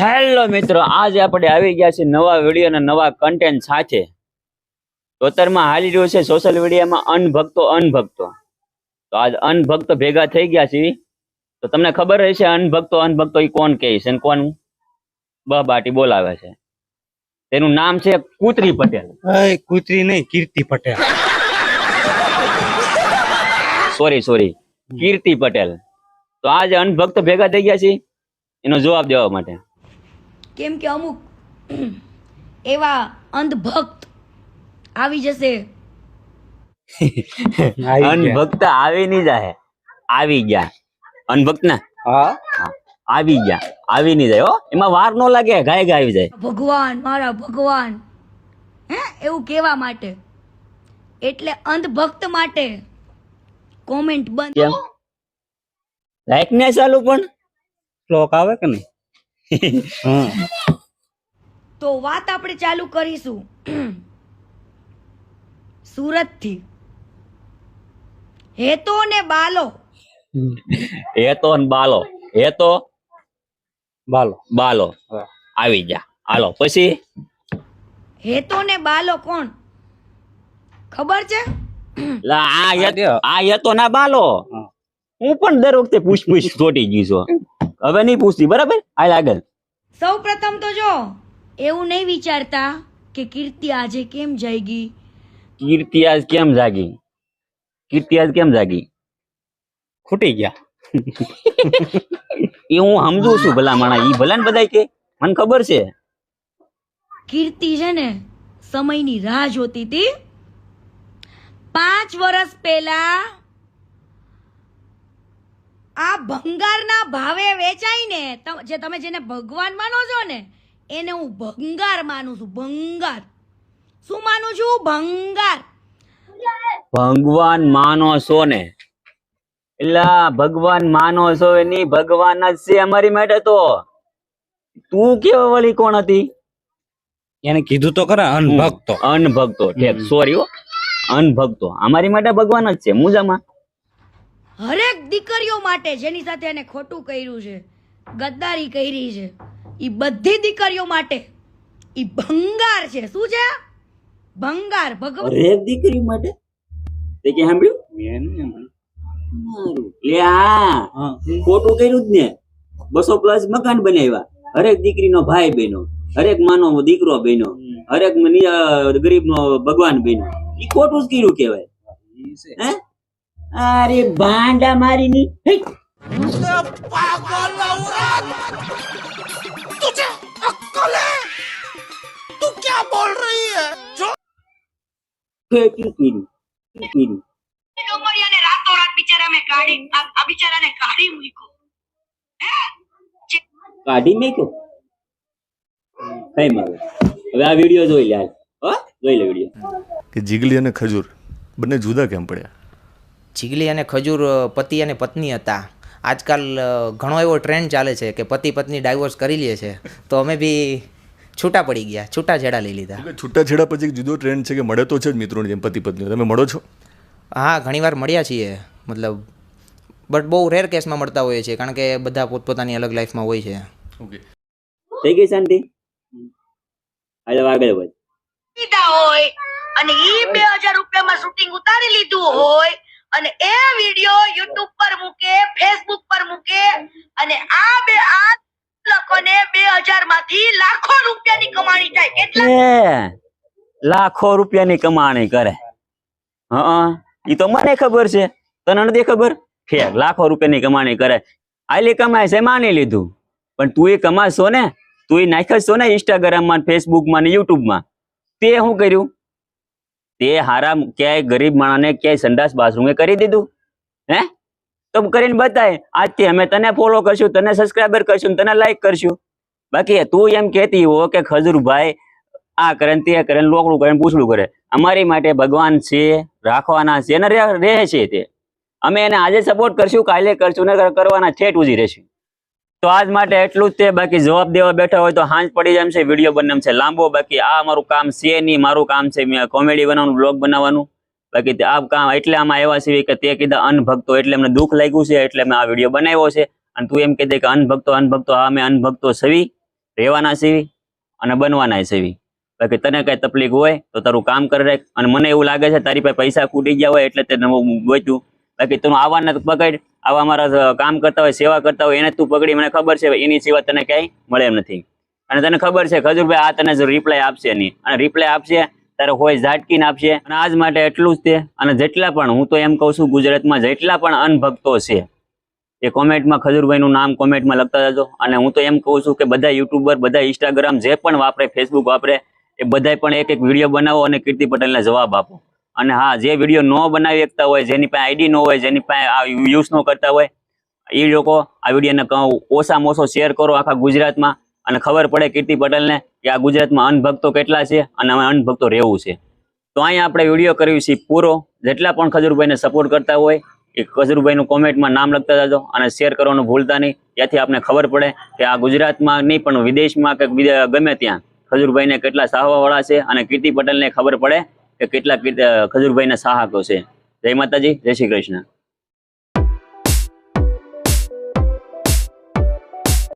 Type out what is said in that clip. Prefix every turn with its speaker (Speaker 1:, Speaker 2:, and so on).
Speaker 1: Hello મિત્રો આજે આપણે આવી ગયા છે નવા વીડિયો અને નવા કન્ટેન્ટ સાથે. તો અત્યારમાં હાલી રહ્યું છે સોશિયલ મીડિયામાં અનભક્તો અનભક્તો. તો આજ અનભક્તો ભેગા થઈ ગયા છે તો તમને ખબર હશે અનભક્તો અનભક્તો એ કોણ કહે છે કોણ બબાટી બોલાવે છે. તેનું નામ છે કૂતરી પટેલ.
Speaker 2: કૂતરી નહીં Kirti Patel.
Speaker 1: Sorry sorry Kirti Patel. તો આજે અનભક્ત ભેગા થઈ ગયા છે એનો જવાબ દેવા માટે.
Speaker 3: કેમ કે અમુક એવા અંધભક્ત આવી જશે.
Speaker 2: ગયા.
Speaker 1: અનભક્ત આવી નહીં જાય આવી ગયા. અનભક્ત ના?
Speaker 2: હા.
Speaker 1: આવી ગયા. આવી નહીં જાય હો. એમાં વાર ન લાગે ગાય ગાય આવી જાય.
Speaker 3: ભગવાન મારા ભગવાન. હે? એવું કહેવા માટે. એટલે અંધભક્ત માટે કોમેન્ટ બંધ
Speaker 1: કેમ? લાઈક ને ચાલુ પણ?
Speaker 2: શ્લોક આવે કે નહીં?
Speaker 3: તો વાત આપણે ચાલુ કરીશું. સુરતથી હેતો ને બાલો.
Speaker 1: હેતો તો ને બાલો. હેતો? તો
Speaker 2: બાલો.
Speaker 1: બાલો આવી ગયા હાલો પછી?
Speaker 3: હેતો ને બાલો કોણ? ખબર છે?
Speaker 1: લા આ
Speaker 2: આ
Speaker 1: આ ના બાલો.
Speaker 2: હું.
Speaker 1: પણ દર વખતે પૂછ પૂછ ચોટી ગઈ છું. હવે નહીં પૂછતી બરાબર? હાલ આગળ.
Speaker 3: સૌ પ્રથમ તો જો એવું નહીં વિચારતા કે કીર્તિ આજે કેમ જાયગી
Speaker 1: કીર્તિ આજ કેમ જાગી? કીર્તિ આજ કેમ જાગી?
Speaker 2: ખૂટી ગયા.
Speaker 1: એ હું સમજુ છું ભલા માણા ઈ ભલા ને બધાય કે મને ખબર છે.
Speaker 3: કીર્તિ છે ને સમયની રાહ જોતી હતી. પાંચ વર્ષ પહેલા આ ભંગારના ભાવે વેચાઈને જે તમે જેને ભગવાન માનો છો ને એને હું ભંગાર માનું છું ભંગાર. શું માનું છું? ભંગાર.
Speaker 1: ભગવાન માનો છો ને? એટલે ભગવાન માનો છો એની ભગવાન જ છે અમારી માટે તો. તું કેવા વળી કોણ હતી?
Speaker 2: એને કીધું તો ખરા અનભક્તો.
Speaker 1: અનભક્તો સોરી હો. અનભક્તો. અમારી માટે ભગવાન જ છે. મુજામાં.
Speaker 3: હરેક દીકરીઓ માટે જેની સાથે એને ખોટું કર્યું છે ગદ્દારી કરી છે એ બધી દીકરીઓ માટે એ ભંગાર છે. શું છે? ભંગાર ભગવાન
Speaker 1: હરેક દીકરી માટે? તે કે સાંભળ્યું? મેં લે આ.
Speaker 2: હા.
Speaker 1: ખોટું કર્યું જ ને. બસો પ્લસ મકાન બનાવ્યા. હરેક દીકરીનો ભાઈ બહેનો હરેક માનો દીકરો બહેનો હરેક ગરીબ નો ભગવાન બહેનો ઈ ખોટું જ કર્યું કેવાય હે? અરે ભાંડા મારી ની
Speaker 3: રાતો રાત બિચારા મેં કાઢી આ બિચારાને કાઢી મૂક્યો.
Speaker 1: કાઢી મેક્યો? કઈ મારે હવે આ વીડિયો જોઈ લે હાલ. હો? જોઈ લે વીડિયો.
Speaker 4: કે જીગલી અને ખજૂર બંને જુદા કેમ પડ્યા?
Speaker 5: જીગલી અને ખજૂર પતિ અને પત્ની હતા. આજકાલ ઘણો એવો ટ્રેન્ડ ચાલે છે કે પતિ પત્ની ડાયવોર્સ કરી લે છે. તો અમે બી છૂટા પડી ગયા છૂટા છેડા લઈ લીધા.
Speaker 4: છૂટા છૂટાછેડા પછી એક જુદો ટ્રેન્ડ છે કે મળે તો છે જ મિત્રોની જેમ પતિ પત્ની. તમે મળો છો?
Speaker 5: હા ઘણીવાર મળ્યા છીએ. મતલબ બટ બહુ રેર કેસમાં મળતા હોઈએ છીએ કારણ કે બધા પોતપોતાની અલગ લાઈફમાં હોય છે.
Speaker 4: ઓકે
Speaker 1: થઈ ગઈ શાંતિ? આગળ વધ.
Speaker 3: લીધા હોય અને ઈ બે હજાર રૂપિયામાં શૂટિંગ ઉતારી લીધું હોય અને એ વીડિયો યુટ્યુબ પર મૂકે ફેસબુક પર મૂકે અને આ બે આ લોકોને બે હજારમાંથી લાખો રૂપિયાની કમાણી થાય. કેટલા?
Speaker 1: લાખો રૂપિયાની કમાણી કરે. હા ઈ તો મને ખબર છે. તને નથી ખબર? ફેર લાખો રૂપિયાની કમાણી કરે. આલી કમાય છે માની લીધું. પણ તું એ કમાશો ને તું એ નાખશો ને ઇન્સ્ટાગ્રામમાં ફેસબુકમાં ને યુટ્યુબમાં તે શું કર્યું? તે હારા ક્યાંય ગરીબ માણસને ક્યાંય સંડાસ બાથરૂમે કરી દીધું? હે? તો કરીને બતાય, આજથી અમે તને ફોલો કરશું, તને સબસ્ક્રાઈબર કરશું, તને લાઈક કરશું. બાકી તું એમ કહેતી હો કે ખજૂરભાઈ, આ કરે ને તે કરે ને લોકડું કરે ને પૂછડું કરે. અમારી માટે ભગવાન છે, રાખવાના છે રહે રહે છે તે. અમે એને આજે સપોર્ટ કરશું, કાલે કરશું ને કરવાના ઠેઠ ઉજી રહેશું. તો આજ માટે એટલું જ તે, બાકી જવાબ દેવા બેઠા હોય તો હાંજ પડી જાય છે, વીડિયો બને છે, લાંબો. બાકી આ મારું કામ છે નહીં, મારું કામ છે કોમેડી બનાવવાનું બ્લોગ બનાવવાનું. બાકી આ કામ એટલે આમાં આવ્યા છે કે તે કીધા અનભક્તો, એટલે અમને દુઃખ લાગ્યું છે, એટલે મેં આ વીડિયો બનાવ્યો છે. અને તું એમ કહી કે અનભક્તો અનભક્તો આ અમે અનભક્તો સવી રહેવાના સેવી અને બનવાના સેવી બાકી તને કઈ તકલીફ હોય તો તારું કામ કરી અને મને એવું લાગે છે તારી પાસે પૈસા ખૂટી ગયા હોય એટલે તે નવું ગોત્યું બાકી તું આવાને તો પકડ આવા અમારા કામ કરતા હોય, સેવા કરતા હોય, એને તું પકડી મને ખબર છે એની સેવા તને ક્યાંય મળે એમ નથી. અને તને ખબર છે ખજુરભાઈ આ તને રિપ્લાય આપશે નહીં. અને રિપ્લાય આપશે, તારે હોય ઝાટકીને આપશે. અને આજ માટે એટલું જ તે. અને જેટલા પણ, હું તો એમ કહું છું ગુજરાતમાં, જેટલા પણ અનભક્તો છે, એ કોમેન્ટમાં ખજુરભાઈનું નામ કોમેન્ટમાં લખતા જજો. અને હું તો એમ કહું છું કે બધા યુટ્યુબર, બધા ઇન્સ્ટાગ્રામ, જે પણ વાપરે ફેસબુક વાપરે, એ બધા પણ એક એક વીડિયો બનાવો અને કીર્તિ પટેલને જવાબ આપો. અને હા, જે વીડિયો ન બનાવી શકતા હોય, જેની પાસે આઈડી ન હોય, જેની પાસે આ યુઝ ન કરતા હોય એ લોકો આ વિડીયોને કહું ઓછામાં ઓછો શેર કરો આખા ગુજરાતમાં. અને ખબર પડે કીર્તિ પટેલને કે આ ગુજરાતમાં અનભક્તો કેટલા છે અને અમે અનભક્તો રહેવું છે. તો અહીંયા આપણે વીડિયો કર્યું છે પૂરો. જેટલા પણ ખજૂરભાઈને સપોર્ટ કરતા હોય, એ ખજૂરભાઈનું કોમેન્ટમાં નામ લખતા જજો અને શેર કરવાનું ભૂલતા નહીં. ત્યાંથી આપને ખબર પડે કે આ ગુજરાતમાં નહીં, પણ વિદેશમાં કે ગમે ત્યાં ખજૂરભાઈને કેટલા સાહવાવાળા છે અને કીર્તિ પટેલને ખબર પડે કે કેટલા ના સાહકો છે. જય માતાજી જય શ્રી કૃષ્ણ.